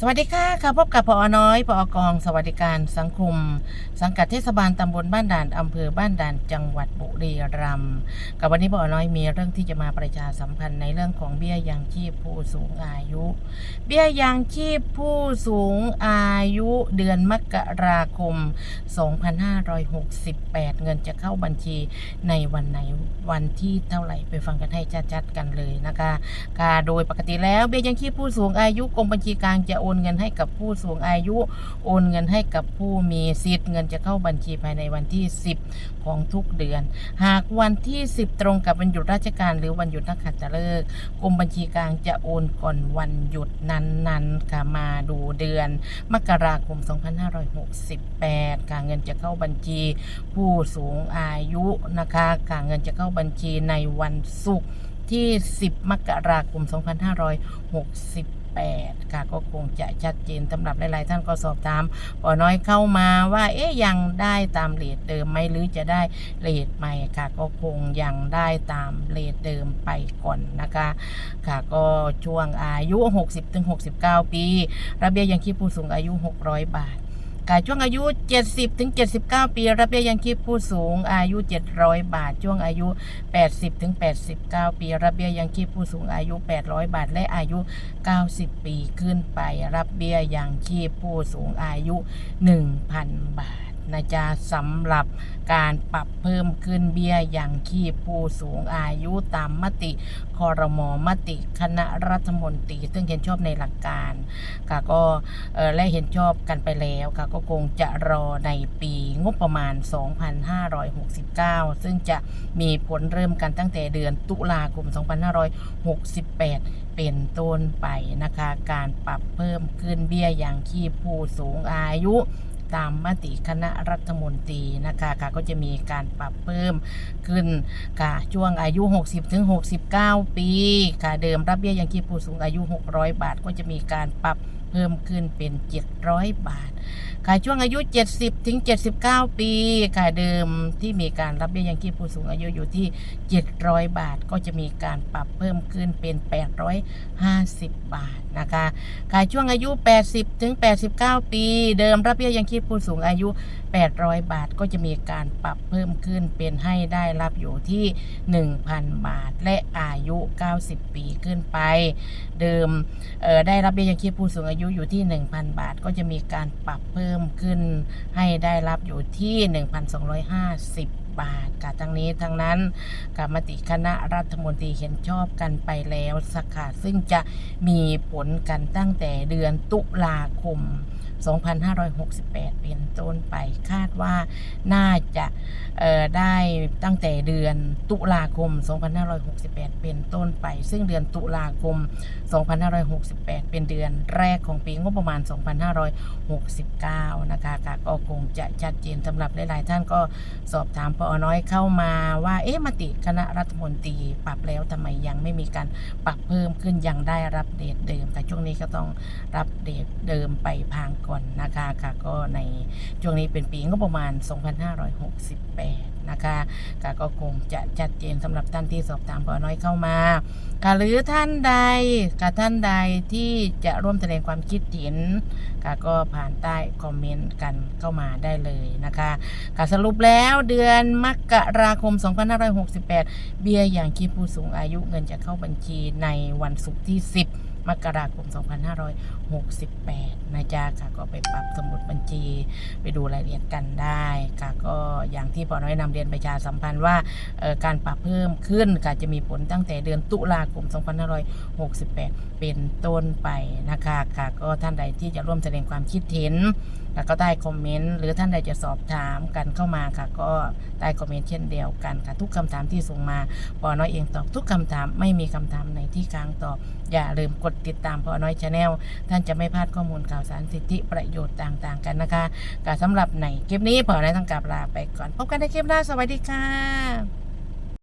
สวัสดีค่ะค่ะพบกับพอน้อยพอกอง สวัสดิการสังคม สังกัดเทศบาลตำบลบ้านด่านอำเภอบ้านด่านจังหวัดบุรีรัมย์กับวันนี้พอน้อยมีเรื่องที่จะมาประชาสัมพันธ์ในเรื่องของเบี้ยยังชีพผู้สูงอายุ เบี้ยยังชีพผู้สูงอายุเดือนมกราคม 2568 เงินจะเข้าบัญชีในวันไหนวันที่เท่าไหร่ไปฟังกันให้ชัดๆกันเลยนะคะค่ะโดยปกติแล้วเบี้ยยังชีพผู้สูงอายุกรมบัญชีกลางจะโอนเงินให้กับผู้สูงอายุ โอนเงินให้กับผู้มีสิทธิ์ เงินจะเข้าบัญชีภายในวันที่ 10 ของทุกเดือน หากวันที่ 10 ตรงกับวันหยุดราชการ หรือวันหยุดนักขัตฤกษ์กรมบัญชีกลางจะโอนก่อนวันหยุดนั้นๆค่ะมาดูเดือน มกราคม 2568ค่ะเงินจะเข้าบัญชีผู้สูงอายุนะคะค่ะเงินจะเข้าบัญชีในวันศุกร์ที่ 10 มกราคม 2568 8ค่ะก็คงจะชัดเจนสำหรับหลายๆท่านก็สอบถามปอน้อยเข้ามาว่าเอ๊ยยังได้ตามเลทเดิมไหมหรือจะได้เลทใหม่ค่ะ ก็คงยังได้ตามเลทเดิมไปก่อนนะคะ ค่ะก็ช่วงอายุ 60-69 ปี ระเบียยังคิดผู้สูงอายุ 600 บาท ค่ะช่วงอายุ 70ถึง79 ปีระเบียยังชีพผู้สูงอายุ 700 บาท ช่วงอายุ 80ถึง89 ปีระเบียยังชีพผู้สูงอายุ 800 บาท และอายุ 90 ปีขึ้นไป รับเบี้ยยังชีพผู้สูงอายุ 1,000 บาท นะจ๊ะสำหรับการปรับเพิ่มขึ้นเบี้ยยังชีพผู้สูงอายุตามมติคอรมอมติคณะรัฐมนตรี ซึ่งเห็นชอบในหลักการค่ะก็และเห็นชอบกันไปแล้วค่ะก็คงจะรอในปีงบประมาณ 2569 ซึ่งจะมีผลเริ่มกันตั้งแต่เดือนตุลาคม 2568 เป็นต้นไปนะคะ การปรับเพิ่มขึ้นเบี้ยยังชีพผู้สูงอายุ ตามมติคณะรัฐมนตรีนะคะค่ะก็จะมีการปรับเพิ่มขึ้นค่ะช่วงอายุ 60ถึง69 ปีค่ะเดิมรับเบี้ยยังชีพผู้สูงอายุ 600 บาท ก็จะมีการปรับ พิ่มขึ้นเป็น 700 บาท ค่ะช่วงอายุ 70 ถึง 79 ปี ค่ะเดิมที่มีการรับเบี้ยยังชีพผู้สูงอายุอยู่ที่ 700 บาท ก็จะมีการปรับเพิ่มขึ้นเป็น 850 บาทนะคะ ค่ะช่วงอายุ 80 ถึง 89 ปี เดิมรับเบี้ยยังชีพผู้สูงอายุ 800 บาท ก็จะมีการปรับเพิ่มขึ้นเป็นให้ได้รับอยู่ที่ 1,000 บาท และอายุ 90 ปีขึ้นไป เดิมเอ่อได้รับเบี้ยยังชีพผู้สูงอายุอยู่ที่ 1,000 บาท ก็จะมีการปรับเพิ่มขึ้น ให้ได้รับอยู่ที่ 1,250 บาทค่ะทั้งนี้ทั้งนั้นกรรมติคณะรัฐมนตรีเห็นชอบกันไปแล้วสักค่ะซึ่งจะมีผลกันตั้งแต่เดือนตุลาคม 2568 เป็นต้นไปคาดว่าน่าจะได้ตั้งแต่เดือนตุลาคม 2568 เป็นต้นไป ซึ่งเดือนตุลาคม 2568 เป็นเดือนแรกของปีงบประมาณ 2569 นะคะค่ะก็คงจะชัดเจนสำหรับหลายๆท่านก็สอบถามปอน้อยเข้ามาว่าเอ๊ะมติคณะรัฐมนตรีปรับแล้วทำไมยังไม่มีการปรับเพิ่มขึ้นยังได้รับเดทเดิมแต่ช่วงนี้ก็ต้องรับเดทเดิมไปพางก่อนนะคะค่ะก็ในช่วงนี้เป็นปีงบประมาณ 2568 นะคะค่ะก็คงจะชัดเจนสำหรับท่านที่สอบถามปอน้อยเข้ามาค่ะหรือท่านใดค่ะท่านใดที่จะร่วมแสดงความคิดเห็นค่ะก็ผ่านใต้คอมเมนต์กันเข้ามาได้เลยนะคะค่ะสรุปแล้วเดือนมกราคม 2568 เบี้ยอย่างชีพผู้สูงอายุเงินจะเข้าบัญชีในวันศุกร์ที่ 10 มกราคม 2568 นะจ๊ะค่ะก็ไปปรับสมุดบัญชี ไปดูรายละเอียดกันได้ค่ะก็อย่างที่ปอน้อยนำเรียนประชาสัมพันธ์ว่าการปรับเพิ่มขึ้นก็จะมีผลตั้งแต่เดือนตุลาคม 2568 เป็นต้นไปนะคะค่ะก็ท่านใดที่จะร่วมแสดงความคิดเห็นแล้วก็ได้คอมเมนต์หรือท่านใดจะสอบถามกันเข้ามาค่ะ ก็ได้คอมเมนต์เช่นเดียวกันค่ะ ทุกคำถามที่ส่งมาปอน้อยเองตอบทุกคำถามไม่มีคำถามไหนที่ค้างตอบอย่าลืมกดติดตามพอน้อยชาแนลท่านจะไม่พลาดข้อมูลข่าวสารสิทธิประโยชน์ต่างๆกันนะคะก็สำหรับในคลิปนี้พอน้อยต้องกลับลาไปก่อน พบกันในคลิปหน้าสวัสดีค่ะ